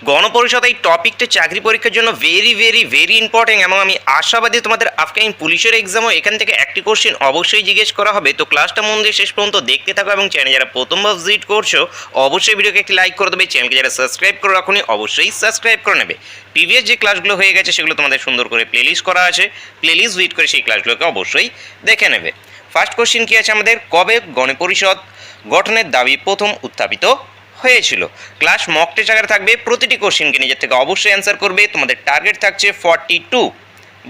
গণপরিষদ এই টপিকটা চাকরি পরীক্ষার জন্য ভেরি ভেরি ভেরি ইম্পর্টেন্ট এবং আমি আশাবাদী তোমাদের আপকামিং পুলিশের এক্সামও এখান থেকে একটি কোশ্চেন অবশ্যই জিজ্ঞেস করা হবে। তো ক্লাসটা মন দিয়ে শেষ পর্যন্ত দেখতে থাকো এবং চ্যানেল যারা প্রথমবার ভিজিট করছ, অবশ্যই ভিডিওকে একটি লাইক করে দেবে। চ্যানেলকে যারা সাবস্ক্রাইব করে রাখুনি অবশ্যই সাবস্ক্রাইব করে নেবে। প্রিভিয়াস যে ক্লাসগুলো হয়ে গেছে, সেগুলো তোমাদের সুন্দর করে প্লেলিস্ট করা আছে। প্লেলিস্ট ভিজিট করে সেই ক্লাসগুলোকে অবশ্যই দেখে নেবে। ফার্স্ট কোশ্চেন কী আছে আমাদের? কবে গণপরিষদ গঠনের দাবি প্রথম উত্থাপিত? হয়েছিল। ক্লাস মক টেস্ট আকারে থাকবে, প্রতিটি কোশ্চেনকে নিজের থেকে অবশ্যই অ্যান্সার করবে, তোমাদের টার্গেট থাকছে ফর্টি টু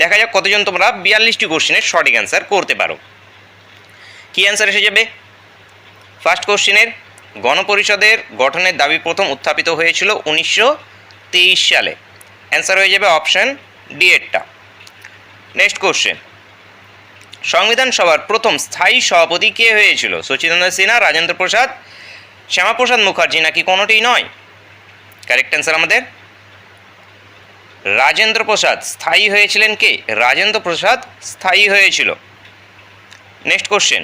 দেখা যাক কতজন তোমরা বিয়াল্লিশটি কোশ্চেনের সঠিক অ্যান্সার করতে পারো। কী অ্যান্সার এসে যাবে? ফার্স্ট কোশ্চেনের, গণপরিষদের গঠনের দাবি প্রথম উত্থাপিত হয়েছিল উনিশশো তেইশ সালে। অ্যান্সার হয়ে যাবে অপশান ডি এরটা। নেক্সট কোশ্চেন সংবিধান সভার প্রথম স্থায়ী সভাপতি কে হয়েছিল? সচিদানন্দ সিনহা, রাজেন্দ্র প্রসাদ শ্যামাপ্রসাদ মুখার্জি নাকি কোনোটিই নয়? কারেক্ট অ্যান্সার আমাদের। রাজেন্দ্র প্রসাদ স্থায়ী হয়েছিলেন কে? রাজেন্দ্র প্রসাদ স্থায়ী হয়েছিল। নেক্সট কোশ্চেন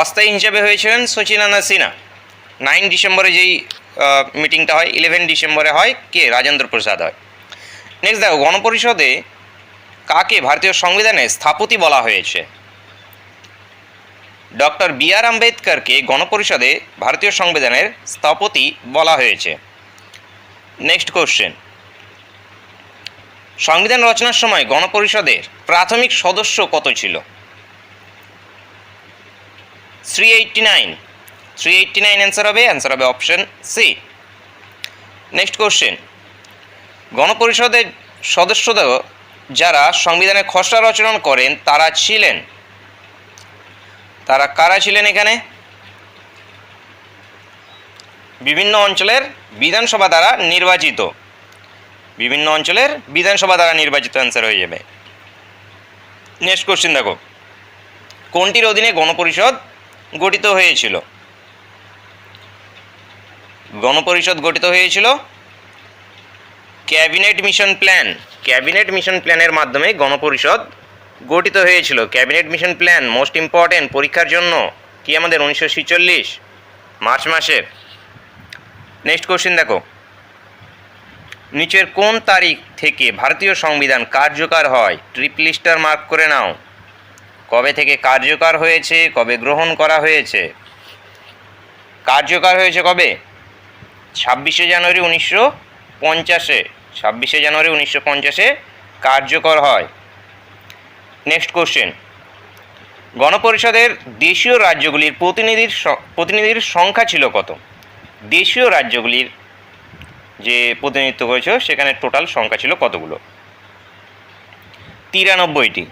অস্থায়ী হিসেবে হয়েছিলেন সচিনানন্দ সিনহা। নাইন ডিসেম্বরে যেই মিটিংটা হয় ইলেভেন ডিসেম্বরে হয়, কে? রাজেন্দ্র প্রসাদ হয়। নেক্সট দেখো, গণপরিষদে কাকে ভারতীয় সংবিধানে স্থাপতি বলা হয়েছে? ডক্টর বি আর আম্বেদকরকে গণপরিষদে ভারতীয় সংবিধানের স্থপতি বলা হয়েছে। নেক্সট কোশ্চেন সংবিধান রচনার সময় গণপরিষদের প্রাথমিক সদস্য কত ছিল? Three eighty nine three eighty nine answer হবে অ্যান্সার হবে অপশন সি নেক্সট কোশ্চেন গণপরিষদের সদস্যদের যারা সংবিধানের খসড়া রচনা করেন, তারা ছিলেন তারা কারা ছিলেন এখানে? বিভিন্ন অঞ্চলের বিধানসভা দ্বারা নির্বাচিত। বিভিন্ন অঞ্চলের বিধানসভা দ্বারা নির্বাচিত অ্যান্সার হয়ে যাবে। নেক্সট কোশ্চেন দেখো। কোনটির অধীনে গণপরিষদ গঠিত হয়েছিল? গণপরিষদ গঠিত হয়েছিল cabinet mission plan. Cabinet mission প্ল্যানের মাধ্যমে গণপরিষদ গঠিত হয়েছিল। Cabinet mission plan most important পরীক্ষার জন্য কি আমাদের উনিশশো মার্চ মাসের। নেক্সট কোশ্চেন দেখো। নিচের কোন তারিখ থেকে ভারতীয় সংবিধান কার্যকর হয়? ট্রিপল স্টার মার্ক করে নাও। কবে থেকে কার্যকর হয়েছে? কবে গ্রহণ করা হয়েছে? কার্যকর হয়েছে কবে? ছাব্বিশে জানুয়ারি উনিশশো পঞ্চাশে। ছাব্বিশে জানুয়ারি উনিশশো পঞ্চাশে কার্যকর হয়। নেক্সট কোশ্চেন গণপরিষদের দেশীয় রাজ্যগুলির প্রতিনিধির প্রতিনিধির সংখ্যা ছিল কত? দেশীয় রাজ্যগুলির যে প্রতিনিধিত্ব করেছিল সেখানে টোটাল সংখ্যা ছিল কতগুলো? তিরানব্বইটি।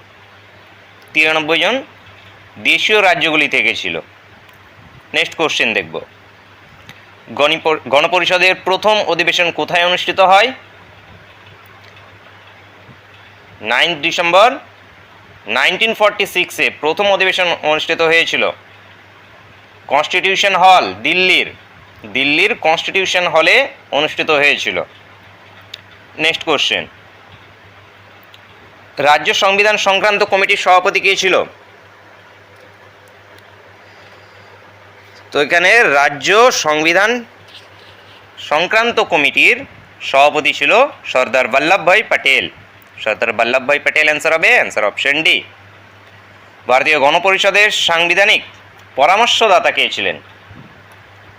তিরানব্বই জন দেশীয় রাজ্যগুলি থেকে ছিল। নেক্সট কোশ্চেন দেখব। গণিপ- গণপরিষদের প্রথম অধিবেশন কোথায় অনুষ্ঠিত হয়? নাইন্থ ডিসেম্বর নাইনটিন ফর্টি সিক্সে প্রথম অধিবেশন অনুষ্ঠিত হয়েছিল। কনস্টিটিউশন হল দিল্লির। দিল্লির কনস্টিটিউশন হলে অনুষ্ঠিত হয়েছিল। Next question. রাজ্য সংবিধান সংক্রান্ত কমিটির সভাপতি কে ছিল? তো এখানে রাজ্য সংবিধান সংক্রান্ত কমিটির সভাপতি ছিল সর্দার বল্লভভাই পটেল। সর্দার বল্লভভাই পটেল অ্যান্সার হবে অ্যান্সার অপশন ডি ভারতীয় গণপরিষদের সাংবিধানিক পরামর্শদাতা কে ছিলেন?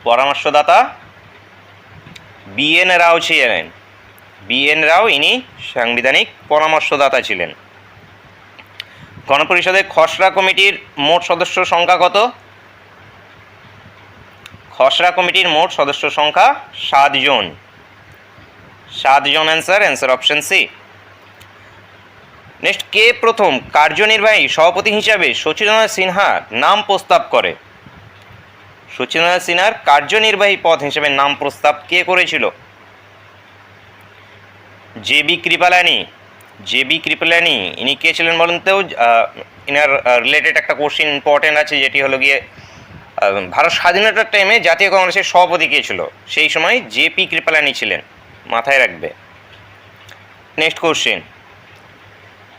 পরামর্শদাতা বি এন রাও ছিলেন। বি এন রাও, ইনি সাংবিধানিক পরামর্শদাতা ছিলেন। গণপরিষদের খসড়া কমিটির মোট সদস্য সংখ্যা কত? খসড়া কমিটির মোট সদস্য সংখ্যা সাতজন সাতজন answer answer option C next, কে প্রথম কার্যনির্বাহী সভাপতি হিসাবে সচিদানন্দ সিনহার নাম প্রস্তাব করে? সচিদানন্দ সিনহার কার্যনির্বাহী পদ হিসেবে নাম প্রস্তাব কে করেছিল? J B Kripalani. J B Kripalani, ইনি কে ছিলেন বলেন তো? ইনার রিলেটেড একটা কোশ্চিন ইম্পর্টেন্ট আছে, যেটি হলো গিয়ে ভারত স্বাধীনতার টাইমে জাতীয় কংগ্রেসের সভাপতি কে ছিল? সেই সময় জে পি কৃপালানি ছিলেন। মাথায় রাখবে। নেক্সট কোশ্চেন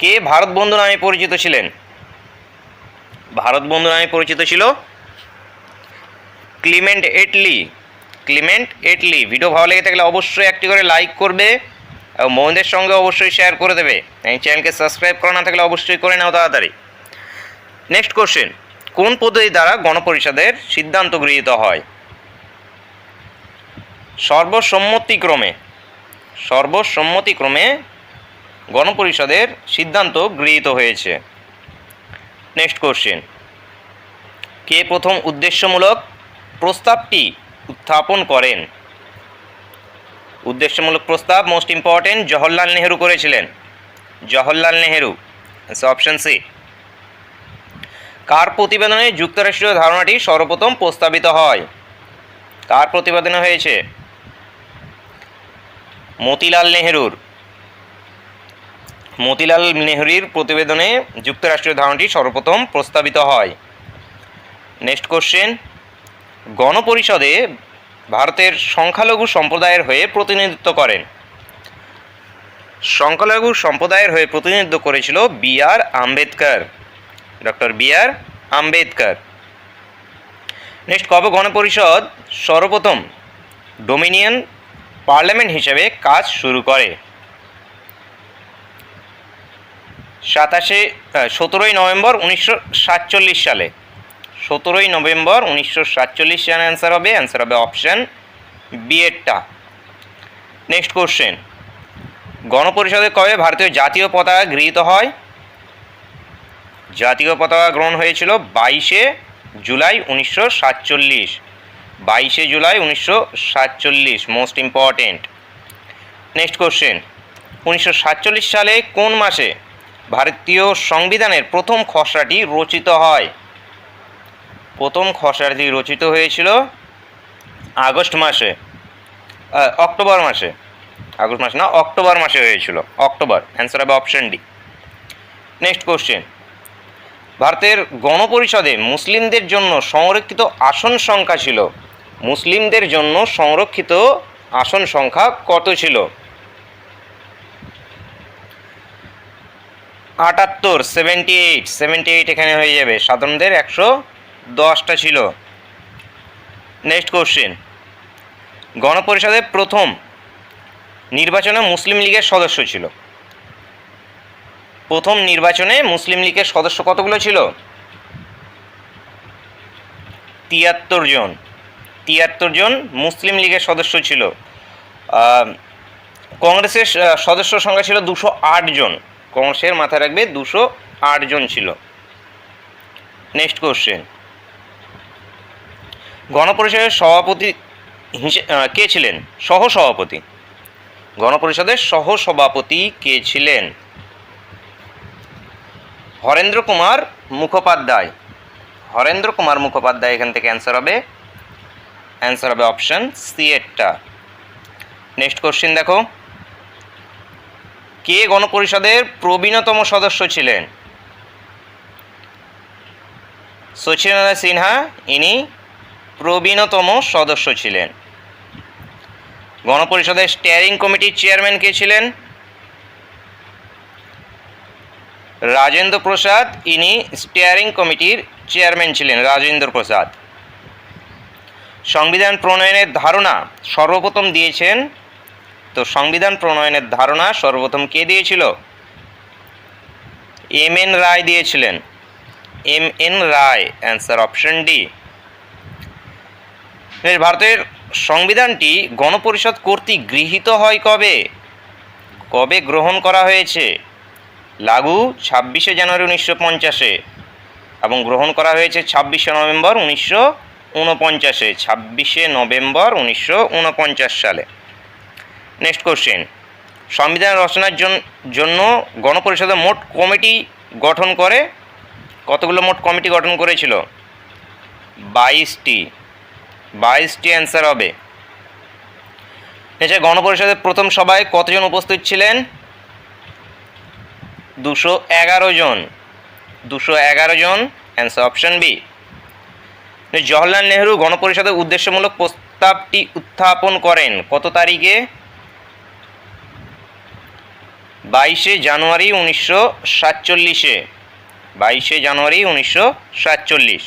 কে ভারত বন্ধু নামে পরিচিত ছিলেন? ভারত বন্ধু নামে পরিচিত ছিল Clement Attlee. Clement Attlee. Video ভালো লেগে থাকলে অবশ্যই একটি করে লাইক করবে এবং বন্ধুদের সঙ্গে অবশ্যই শেয়ার করে দেবে। এই চ্যানেলকে সাবস্ক্রাইব করা না থাকলে অবশ্যই করে নাও তাড়াতাড়ি। নেক্সট কোশ্চেন কোন পদ্ধতি দ্বারা গণপরিষদের সিদ্ধান্ত গৃহীত হয়? সর্বসম্মতিক্রমে। সর্বসম্মতিক্রমে গণপরিষদের সিদ্ধান্ত গৃহীত হয়েছে। নেক্সট কোশ্চেন কে প্রথম উদ্দেশ্যমূলক প্রস্তাবটি উত্থাপন করেন? উদ্দেশ্যমূলক প্রস্তাব মোস্ট ইম্পর্টেন্ট জওহরলাল নেহেরু করেছিলেন। জওহরলাল নেহেরু অপশন সি কার প্রতিবেদনে যুক্তরাষ্ট্রীয় ধারণাটি সর্বপ্রথম প্রস্তাবিত হয়? কার প্রতিবেদনে হয়েছে? মতিলাল নেহেরুর। মতিলাল নেহরুর প্রতিবেদনে যুক্তরাষ্ট্রীয় ধারণাটি সর্বপ্রথম প্রস্তাবিত হয়। নেক্সট কোশ্চেন গণপরিষদে ভারতের সংখ্যালঘু সম্প্রদায়ের হয়ে প্রতিনিধিত্ব করেন। সংখ্যালঘু সম্প্রদায়ের হয়ে প্রতিনিধিত্ব করেছিল B R Ambedkar. Doctor B R Ambedkar. Next কবে গণপরিষদ সর্বপ্রথম ডোমিনিয়ন পার্লামেন্ট হিসেবে কাজ শুরু করে? সাতাশে সতেরোই নভেম্বর উনিশশো সাতচল্লিশ সালে। সতেরোই নভেম্বর উনিশশো সাতচল্লিশ সালে অ্যান্সার হবে অ্যান্সার হবে অপশান বি এরটা। নেক্সট কোশ্চেন গণপরিষদে কবে ভারতীয় জাতীয় পতাকা গৃহীত হয়? জাতীয় পতাকা গ্রহণ হয়েছিল বাইশে জুলাই উনিশশো সাতচল্লিশ। বাইশে জুলাই উনিশশো সাতচল্লিশ মোস্ট ইম্পর্টেন্ট নেক্সট কোশ্চেন উনিশশো সাতচল্লিশ সালে কোন মাসে ভারতীয় সংবিধানের প্রথম খসড়াটি রচিত হয়। প্রথম খসড়াটি রচিত হয়েছিল আগস্ট মাসে অক্টোবর মাসে। আগস্ট মাসে না, অক্টোবর মাসে হয়েছিল, অক্টোবর অ্যান্সার হবে অপশন ডি নেক্সট কোশ্চেন ভারতের গণপরিষদে মুসলিমদের জন্য সংরক্ষিত আসন সংখ্যা ছিল। মুসলিমদের জন্য সংরক্ষিত আসন সংখ্যা কত ছিল? আটাত্তর সেভেন্টি এইট সেভেন্টি এইট এখানে হয়ে যাবে। সাধারণদের একশো দশটা ছিল। নেক্সট কোশ্চেন গণপরিষদের প্রথম নির্বাচনে মুসলিম লীগের সদস্য ছিল। প্রথম নির্বাচনে মুসলিম লীগের সদস্য কতগুলো ছিল? তিয়াত্তর জন। তিয়াত্তর জন মুসলিম লীগের সদস্য ছিল। কংগ্রেসের সদস্য সংখ্যা ছিল দুশো জন। কংগ্রেসের মাথায় রাখবে দুশো আট জন ছিল। নেক্সট কোশ্চেন গণপরিষদের সভাপতি কে ছিলেন? সহসভাপতি। গণপরিষদের সহসভাপতি কে ছিলেন? হরেন্দ্র কুমার মুখোপাধ্যায়। হরেন্দ্র কুমার মুখোপাধ্যায় এখান থেকে অ্যান্সার হবে। অ্যান্সার হবে অপশান সি এরটা। নেক্সট কোশ্চেন দেখো। কে গণপরিষদের প্রবীণতম সদস্য ছিলেন? সচিন্দ্র সিনহা, ইনি প্রবীণতম সদস্য ছিলেন। গণপরিষদের স্টিয়ারিং কমিটির চেয়ারম্যান কে ছিলেন? রাজেন্দ্র প্রসাদ, ইনি স্টিয়ারিং কমিটির চেয়ারম্যান ছিলেন, রাজেন্দ্র প্রসাদ। সংবিধান প্রণয়নের ধারণা সর্বপ্রথম দিয়েছেন তো সংবিধান প্রণয়নের ধারণা সর্বপ্রথম কে দিয়েছিল? এম এন রায় দিয়েছিলেন। M N Roy, answer option D. ভারতের সংবিধানটি গণপরিষদ কর্তৃক গৃহীত হয় কবে? কবে গ্রহণ করা হয়েছে? লাগু ছাব্বিশে জানুয়ারি উনিশশো পঞ্চাশে এবং গ্রহণ করা হয়েছে ছাব্বিশে নভেম্বর উনিশশো উনপঞ্চাশে, ছাব্বিশে নভেম্বর উনিশশো উনপঞ্চাশ সালে। নেক্সট কোশ্চেন সংবিধান রচনার জন্য গণপরিষদের মোট কমিটি গঠন করে, কতগুলো মোট কমিটি গঠন করেছিল? বাইশটি। বাইশটি অ্যান্সার হবে। এছাড়া গণপরিষদের প্রথম সভায় কতজন উপস্থিত ছিলেন? দুশো এগারো জন। দুশো এগারো জন। Answer option B Jawaharlal Nehru গণপরিষদের উদ্দেশ্যমূলক প্রস্তাবটি উত্থাপন করেন। কত তারিখে? বাইশে জানুয়ারি উনিশশো সাতচল্লিশে। বাইশে জানুয়ারি উনিশশো সাতচল্লিশ।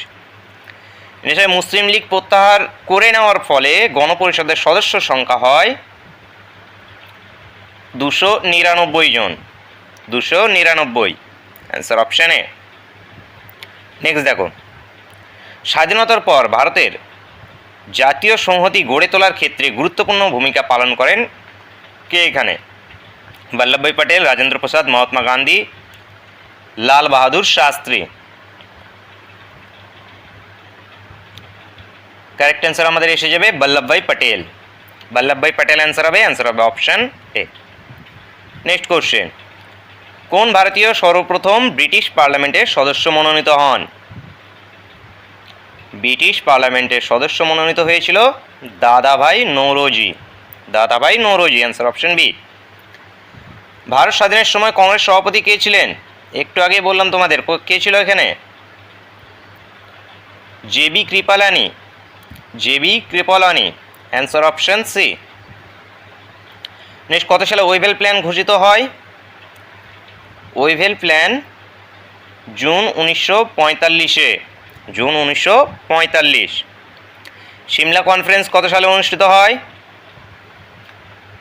এছাড়া মুসলিম লীগ প্রত্যাহার করে নেওয়ার ফলে গণপরিষদের সদস্য সংখ্যা হয় দুশো নিরানব্বই জন। দুশো নিরানব্বই। অ্যান্সার অপশানে নেক্সট দেখো। স্বাধীনতার পর ভারতের জাতীয় সংহতি গড়ে তোলার ক্ষেত্রে গুরুত্বপূর্ণ ভূমিকা পালন করেন কে এখানে? বল্লভভাই পটেল রাজেন্দ্র প্রসাদ মহাত্মা গান্ধী লাল বাহাদুর শাস্ত্রী কারেক্ট অ্যান্সার আমাদের এসে যাবে বল্লভভাই পটেল বল্লভভাই পটেল অ্যান্সার হবে অ্যান্সার হবে অপশান এ নেক্সট কোশ্চেন কোন ভারতীয় সর্বপ্রথম ব্রিটিশ পার্লামেন্টের সদস্য মনোনীত হন? ব্রিটিশ পার্লামেন্টের সদস্য মনোনীত হয়েছিল Dadabhai Naoroji. Dadabhai Naoroji answer option B Bharat স্বাধীনের সময় কংগ্রেস সভাপতি কে ছিলেন? একটু আগে বললাম তোমাদের, কো- ছিল এখানে? J B Kripalani. J B Kripalani answer option C next কত সালে ওয়েভেল প্ল্যান ঘোষিত হয়? ওয়েভেল প্ল্যান জুন উনিশশো পঁয়তাল্লিশে। জুন উনিশশো পঁয়তাল্লিশ। সিমলা কনফারেন্স কত সালে অনুষ্ঠিত হয়?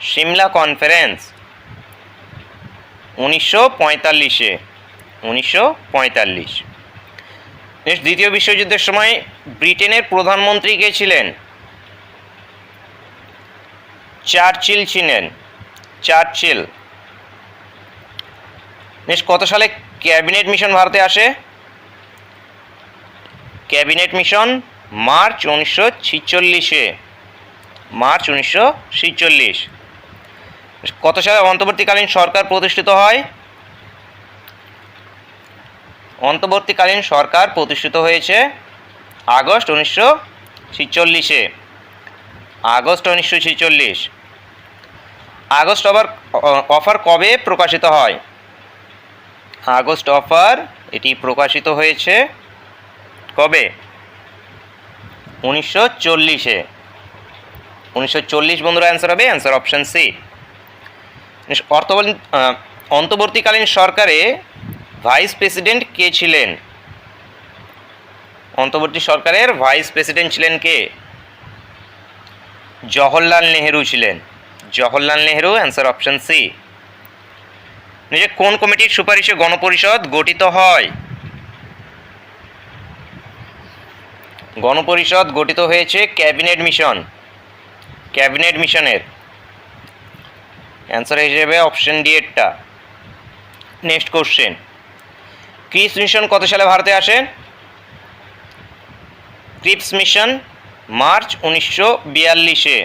সিমলা কনফারেন্স উনিশশো পঁয়তাল্লিশে। উনিশশো পঁয়তাল্লিশ। নেক্সট দ্বিতীয় বিশ্বযুদ্ধের সময় ব্রিটেনের প্রধানমন্ত্রী কে ছিলেন? চার্চিল ছিলেন। চার্চিল। নেক্সট কত সালে ক্যাবিনেট মিশন ভারতে আসে? ক্যাবিনেট মিশন মার্চ উনিশশো ছিচল্লিশে। মার্চ উনিশশো ছিচল্লিশ। কত সালে অন্তর্বর্তীকালীন সরকার প্রতিষ্ঠিত হয়? অন্তর্বর্তীকালীন সরকার প্রতিষ্ঠিত হয়েছে আগস্ট উনিশশো ছিচল্লিশে। আগস্ট উনিশশো ছিচল্লিশ। আগস্ট অফার অফার কবে প্রকাশিত হয়? আগস্ট অফার এটি প্রকাশিত হয়েছে কবে? উনিশশো চল্লিশে। উনিশশো চল্লিশ বন্ধুরা অ্যান্সার হবে? অ্যান্সার অপশান সি অর্থবলীন অন্তর্বর্তীকালীন সরকারে ভাইস প্রেসিডেন্ট কে ছিলেন? অন্তর্বর্তী সরকারের ভাইস প্রেসিডেন্ট ছিলেন কে? জওহরলাল নেহেরু ছিলেন। Jawaharlal Nehru, answer option C. নিজে কোন কমিটির সুপারিশে গণপরিষদ গঠিত হয়? গণপরিষদ গঠিত হয়েছে ক্যাবিনেট মিশন। ক্যাবিনেট মিশনের। অ্যান্সার হিসেবে অপশন ডি এরটা নেক্সট কোশ্চেন ক্রিপস মিশন কত সালে ভারতে আসে? ক্রিপস মিশন মার্চ উনিশশো বিয়াল্লিশে।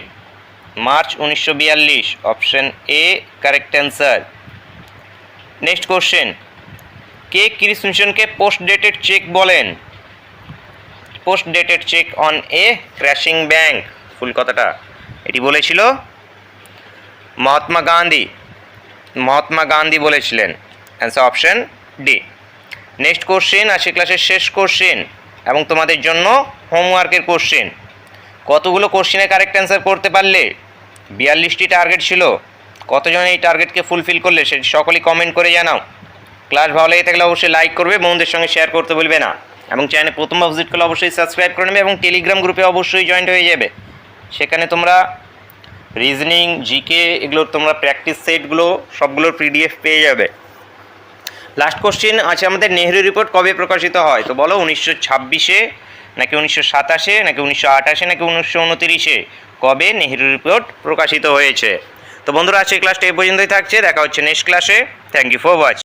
মার্চ উনিশশো বিয়াল্লিশ। Option A correct answer next question K Cripps মিশনকে পোস্ট ডেটেড চেক বলেন? Post dated cheque on a crashing bank ফুল কথাটা। এটি বলেছিল মহাত্মা গান্ধী। মহাত্মা গান্ধী বলেছিলেন। Answer option D next question আজকে ক্লাসের শেষ কোশ্চেন এবং তোমাদের জন্য হোমওয়ার্কের কোশ্চেন কতগুলো কোশ্চেনের কারেক্ট অ্যান্সার করতে পারলে? বিয়াল্লিশটি টার্গেট ছিল। কতজন এই টার্গেটকে ফুলফিল করলে সেটি সকলেই কমেন্ট করে জানাও। ক্লাস ভালো লেগে থাকলে অবশ্যই লাইক করবে, বন্ধুদের সঙ্গে শেয়ার করতে বলবে না। এবং চ্যানেলে প্রথমবার ভিজিট করলে অবশ্যই সাবস্ক্রাইব করে নেবে এবং টেলিগ্রাম গ্রুপে অবশ্যই জয়েন্ট হয়ে যাবে। সেখানে তোমরা রিজনিং জিকে এগুলোর তোমরা প্র্যাকটিস সেটগুলো সবগুলোর পিডিএফ পেয়ে যাবে। লাস্ট কোশ্চেন আছে আমাদের নেহরু রিপোর্ট কবে প্রকাশিত হয়? তো বলো, উনিশশো ছাব্বিশে, নাকি উনিশশো সাতাশে, নাকি উনিশশো আঠাশে, নাকি উনিশশো উনতিরিশে? কবে নেহরু রিপোর্ট প্রকাশিত হয়েছে? তো বন্ধুরা আজকে ক্লাসটা এই পর্যন্তই থাকছে, দেখা হচ্ছে নেক্সট ক্লাসে থ্যাংক ইউ ফর ওয়াচ